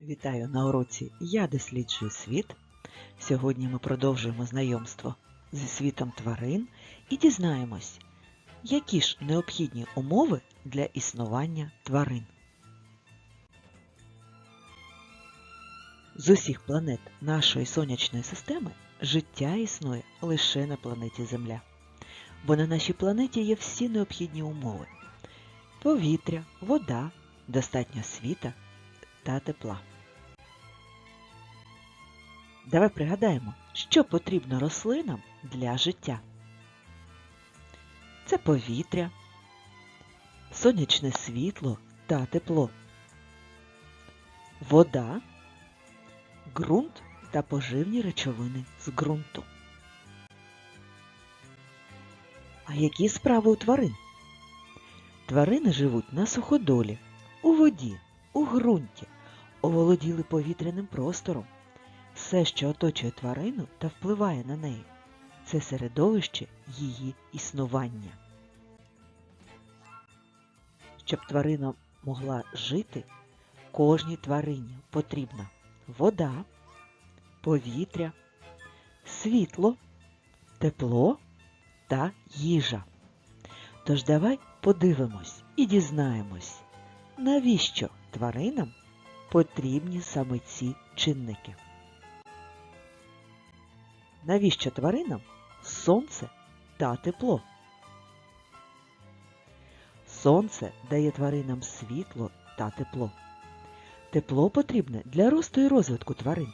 Вітаю на уроці Я досліджую світ. Сьогодні ми продовжуємо знайомство зі світом тварин і дізнаємось, які ж необхідні умови для існування тварин. З усіх планет нашої сонячної системи життя існує лише на планеті Земля. Бо на нашій планеті є всі необхідні умови: повітря, вода, достатньо світа та тепла. Давай пригадаємо, що потрібно рослинам для життя. Це повітря, сонячне світло та тепло, вода, ґрунт та поживні речовини з ґрунту. А які справи у тварин? Тварини живуть на суходолі, у воді, у ґрунті, оволоділи повітряним простором. Все, що оточує тварину та впливає на неї, це середовище її існування. Щоб тварина могла жити, кожній тварині потрібна вода, повітря, світло, тепло та їжа. Тож давай подивимось і дізнаємось, навіщо тваринам потрібні саме ці чинники. Навіщо тваринам сонце та тепло? Сонце дає тваринам світло та тепло. Тепло потрібне для росту і розвитку тварин.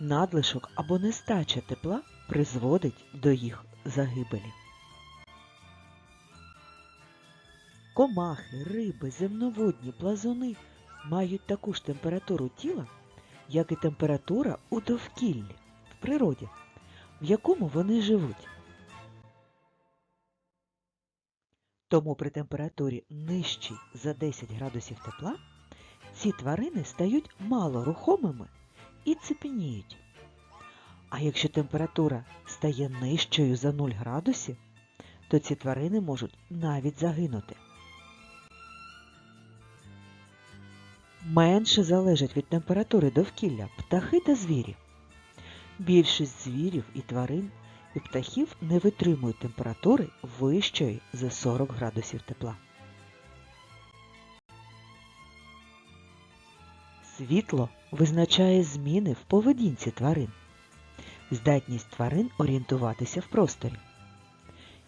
Надлишок або нестача тепла призводить до їх загибелі. Комахи, риби, земноводні, плазуни мають таку ж температуру тіла, як і температура у довкіллі в природі, в якому вони живуть. Тому при температурі нижчій за 10 градусів тепла ці тварини стають малорухомими і цепеніють. А якщо температура стає нижчою за 0 градусів, то ці тварини можуть навіть загинути. Менше залежать від температури довкілля птахи та звірі. Більшість звірів і тварин і птахів не витримують температури вищої за 40 градусів тепла. Світло визначає зміни в поведінці тварин, здатність тварин орієнтуватися в просторі.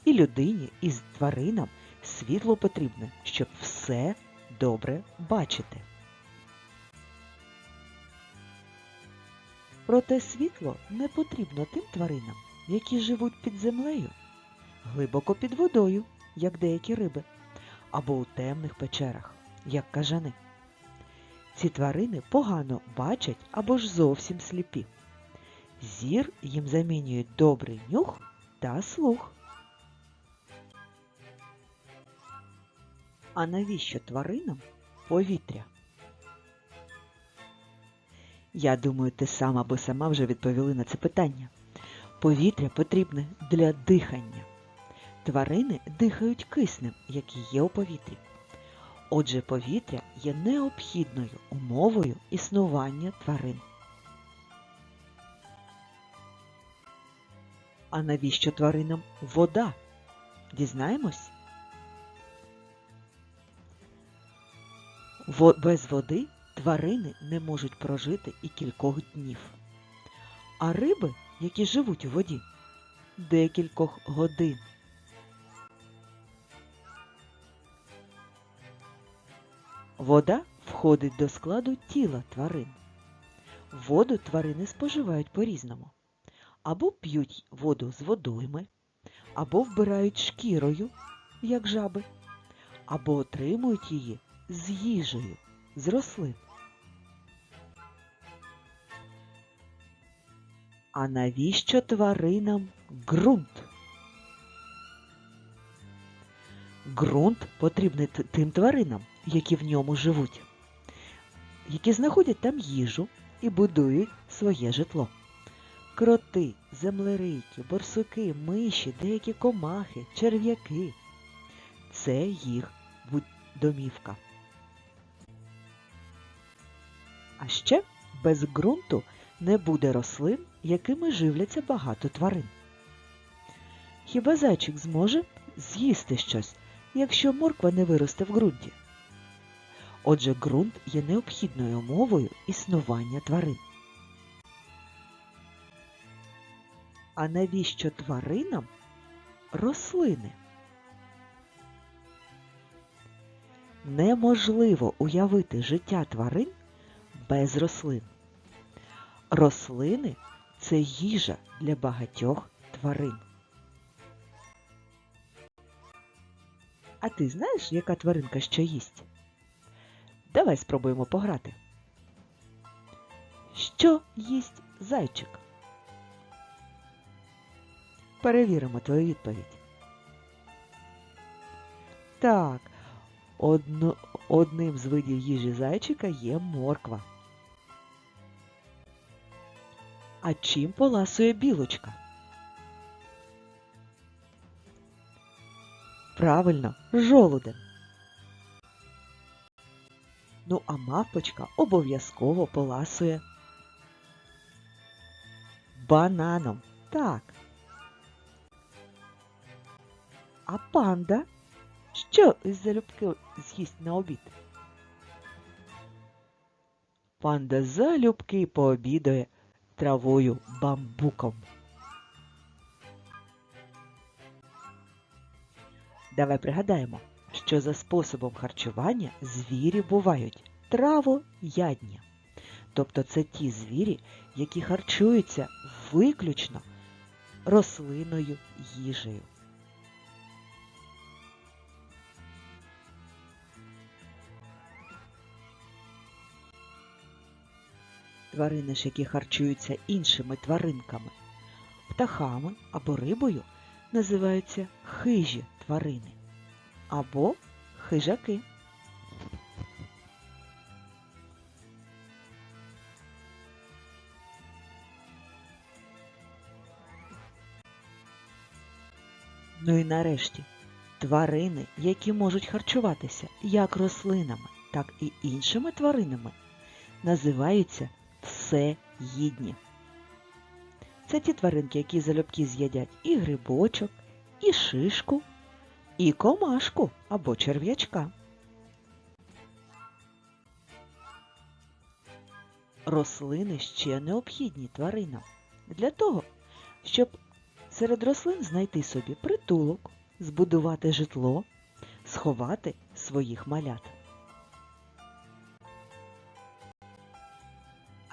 І людині, і тваринам світло потрібне, щоб все добре бачити. Проте світло не потрібно тим тваринам, які живуть під землею, глибоко під водою, як деякі риби, або у темних печерах, як кажани. Ці тварини погано бачать або ж зовсім сліпі. Зір їм замінюють добрий нюх та слух. А навіщо тваринам повітря? Я думаю, ти сам або сама вже відповіли на це питання. Повітря потрібне для дихання. Тварини дихають киснем, який є у повітрі. Отже, повітря є необхідною умовою існування тварин. А навіщо тваринам вода? Дізнаємось? Без води тварини не можуть прожити і кількох днів. А риби, які живуть у воді, декількох годин. Вода входить до складу тіла тварин. Воду тварини споживають по-різному. Або п'ють воду з водойми, або вбирають шкірою, як жаби, або отримують її з їжею, з рослин. А навіщо тваринам ґрунт? Ґрунт потрібний тим тваринам, які в ньому живуть, які знаходять там їжу і будують своє житло. Кроти, землерийки, борсуки, миші, деякі комахи, черв'яки це їх домівка. А ще без ґрунту не буде рослин, якими живляться багато тварин. Хіба зайчик зможе з'їсти щось, якщо морква не виросте в ґрунті? Отже, ґрунт є необхідною умовою існування тварин. А навіщо тваринам рослини? Неможливо уявити життя тварин без рослин. Рослини це їжа для багатьох тварин. А ти знаєш, яка тваринка що їсть? Давай спробуємо пограти. Що їсть зайчик? Перевіримо твою відповідь. Так, одно, одним з видів їжі зайчика є морква. А чим поласує білочка? Правильно, жолудем. Ну, а мавпочка обов'язково поласує бананом. Так. А панда що із залюбки з'їсть на обід? Панда залюбки пообідає травою бамбуком. Давай пригадаємо, що за способом харчування звірі бувають травоядні. Тобто це ті звірі, які харчуються виключно рослиною їжею. Тварини ж, які харчуються іншими тваринками, птахами або рибою, називаються хижі тварини або хижаки. Ну і нарешті тварини, які можуть харчуватися як рослинами, так і іншими тваринами, називаються всеїдні. Це ті тваринки, які залюбки з'їдять і грибочок, і шишку, і комашку або черв'ячка. Рослини ще необхідні тваринам для того, щоб серед рослин знайти собі притулок, збудувати житло, сховати своїх малят.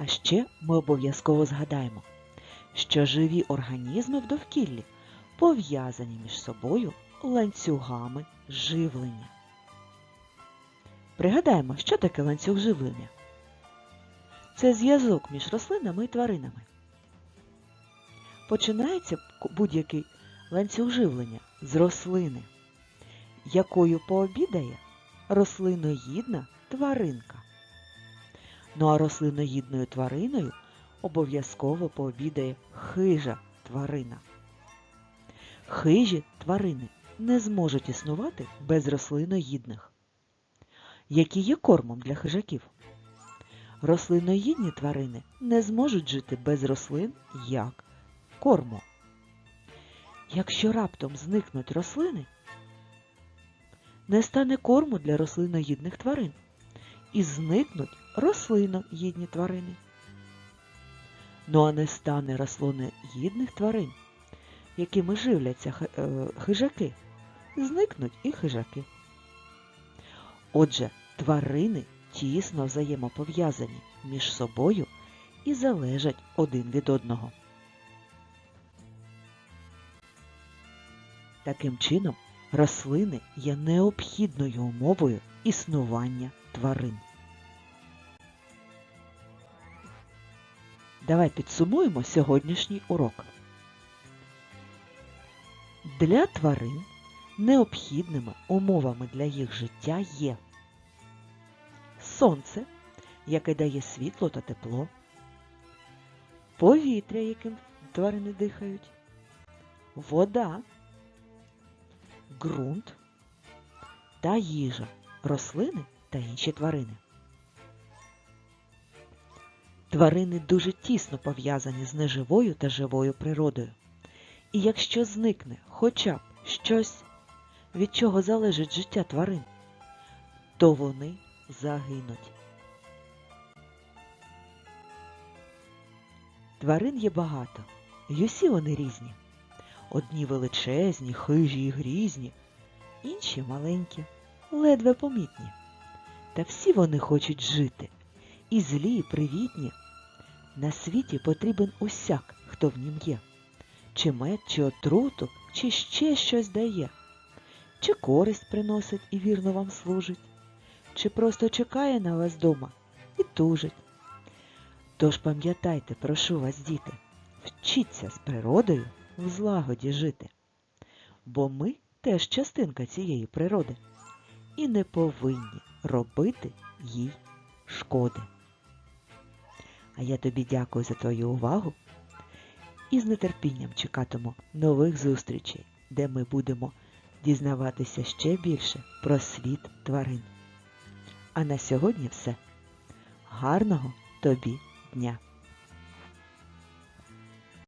А ще ми обов'язково згадаємо, що живі організми в довкіллі пов'язані між собою ланцюгами живлення. Пригадаємо, що таке ланцюг живлення? Це зв'язок між рослинами і тваринами. Починається будь-який ланцюг живлення з рослини, якою пообідає рослиноїдна тваринка. Ну а рослиноїдною твариною обов'язково пообідає хижа тварина. Хижі тварини не зможуть існувати без рослиноїдних, які є кормом для хижаків. Рослиноїдні тварини не зможуть жити без рослин як корму. Якщо раптом зникнуть рослини, не стане корму для рослиноїдних тварин і зникнуть рослиноїдні тварини. Ну а не стане рослиноїдних тварин, якими живляться е, хижаки, зникнуть і хижаки. Отже, тварини тісно взаємопов'язані між собою і залежать один від одного. Таким чином, рослини є необхідною умовою існування тварин. Давай підсумуємо сьогоднішній урок. Для тварин необхідними умовами для їх життя є сонце, яке дає світло та тепло, повітря, яким тварини дихають, вода, ґрунт та їжа, рослини та інші тварини. Тварини дуже тісно пов'язані з неживою та живою природою. І якщо зникне хоча б щось, від чого залежить життя тварин, то вони загинуть. Тварин є багато, і усі вони різні. Одні величезні, хижі і грізні, інші маленькі, ледве помітні. Та всі вони хочуть жити, і злі, і привітні. На світі потрібен усяк, хто в нім є. Чи мед, чи отруту, чи ще щось дає, чи користь приносить і вірно вам служить, чи просто чекає на вас дома і тужить. Тож пам'ятайте, прошу вас, діти, вчіться з природою в злагоді жити, бо ми теж частинка цієї природи і не повинні робити їй шкоди. А я тобі дякую за твою увагу і з нетерпінням чекатиму нових зустрічей, де ми будемо дізнаватися ще більше про світ тварин. А на сьогодні все. Гарного тобі дня!